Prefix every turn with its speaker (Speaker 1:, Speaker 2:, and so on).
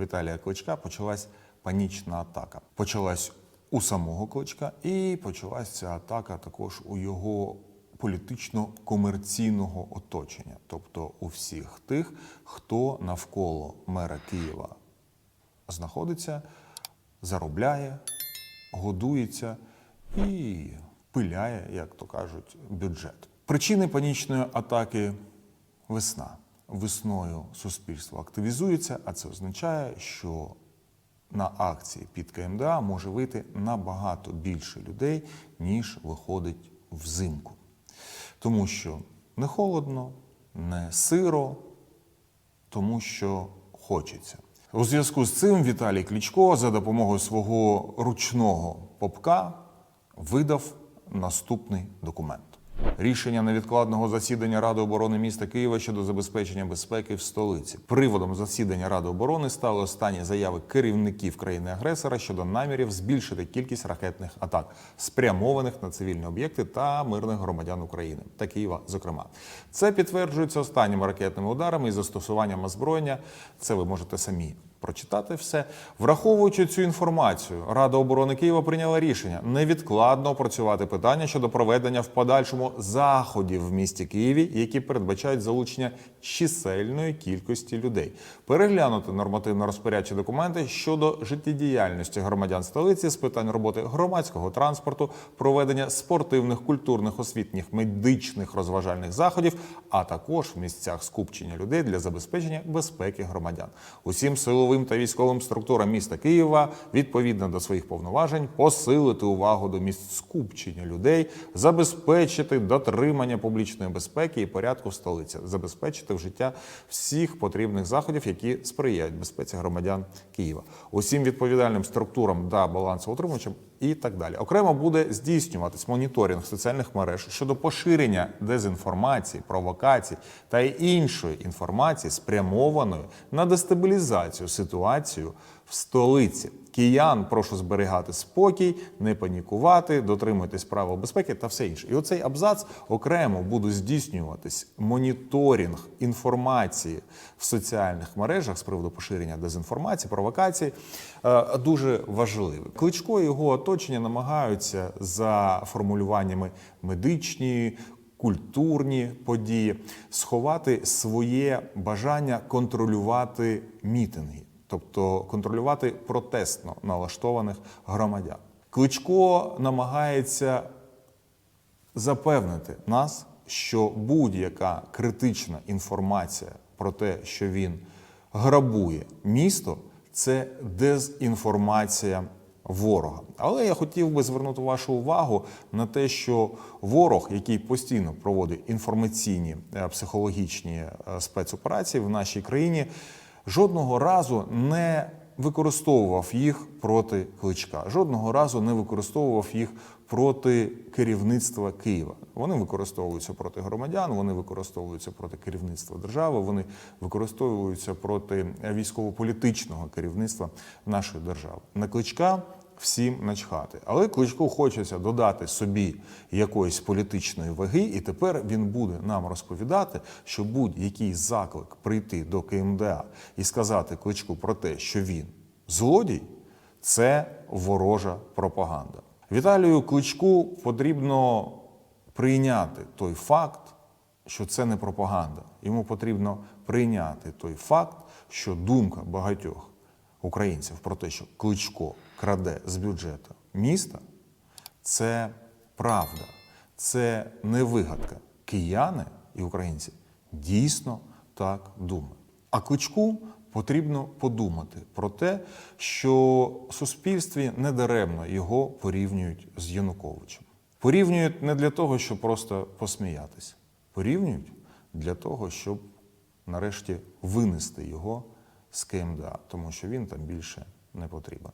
Speaker 1: Віталія Кличка почалась панічна атака. Почалась у самого Кличка, і почалась ця атака також у його політично-комерційного оточення, тобто у всіх тих, хто навколо мера Києва знаходиться, заробляє, годується і пиляє, як то кажуть, бюджет. Причини панічної атаки весна. Весною суспільство активізується, а це означає, що на акції під КМДА може вийти набагато більше людей, ніж виходить взимку. Тому що не холодно, не сиро, тому що хочеться. У зв'язку з цим Віталій Кличко за допомогою свого ручного попка видав наступний документ. Рішення невідкладного засідання Ради оборони міста Києва щодо забезпечення безпеки в столиці. Приводом засідання Ради оборони стали останні заяви керівників країни-агресора щодо намірів збільшити кількість ракетних атак, спрямованих на цивільні об'єкти та мирних громадян України та Києва. Зокрема, це підтверджується останніми ракетними ударами і застосуванням озброєння. Це ви можете самі прочитати все. Враховуючи цю інформацію, Рада оборони Києва прийняла рішення невідкладно опрацювати питання щодо проведення в подальшому заходів в місті Києві, які передбачають залучення чисельної кількості людей, переглянути нормативно-розпорядчі документи щодо життєдіяльності громадян столиці з питань роботи громадського транспорту, проведення спортивних, культурних, освітніх, медичних розважальних заходів, а також в місцях скупчення людей для забезпечення безпеки громадян. Усім силовим та військовим структурам міста Києва відповідно до своїх повноважень посилити увагу до місць скупчення людей, забезпечити дотримання публічної безпеки і порядку в столиці, забезпечити вжиття всіх потрібних заходів, які сприяють безпеці громадян Києва, усім відповідальним структурам та балансоутримувачам і так далі. Окремо буде здійснюватись моніторинг соціальних мереж щодо поширення дезінформації, провокацій та іншої інформації, спрямованої на дестабілізацію ситуації в столиці. Киян прошу зберігати спокій, не панікувати, дотримуйтесь правил безпеки та все інше. І оцей абзац окремо буде здійснюватись моніторинг інформації в соціальних мережах з приводу поширення дезінформації, провокацій. е, Дуже важливий. Кличко і його оточення намагаються за формулюваннями медичні. Культурні події сховати своє бажання контролювати мітинги, тобто контролювати протестно налаштованих громадян. Кличко намагається запевнити нас, що будь-яка критична інформація про те, що він грабує місто, це дезінформація ворога. Але я хотів би звернути вашу увагу на те, що ворог, який постійно проводить інформаційні е, психологічні е, спецоперації в нашій країні, жодного разу не використовував їх проти кличка, жодного разу не використовував їх проти керівництва Києва. Вони використовуються проти громадян, вони використовуються проти керівництва держави, вони використовуються проти військово-політичного керівництва нашої держави. На кличка всім начхати. Але кличку хочеться додати собі якоїсь політичної ваги, і тепер він буде нам розповідати, що будь-який заклик прийти до КМДА і сказати кличку про те, що він злодій, це ворожа пропаганда. Віталію Кличку потрібно прийняти той факт, що це не пропаганда. Йому потрібно прийняти той факт, що думка багатьох українців про те, що Кличко краде з бюджету міста, це правда, це не вигадка. Кияни і українці дійсно так думають. А Кличку потрібно подумати про те, що в суспільстві недаремно його порівнюють з Януковичем. Порівнюють не для того, щоб просто посміятися. Порівнюють для того, щоб нарешті винести його з КМДА, тому що він там більше не потрібен.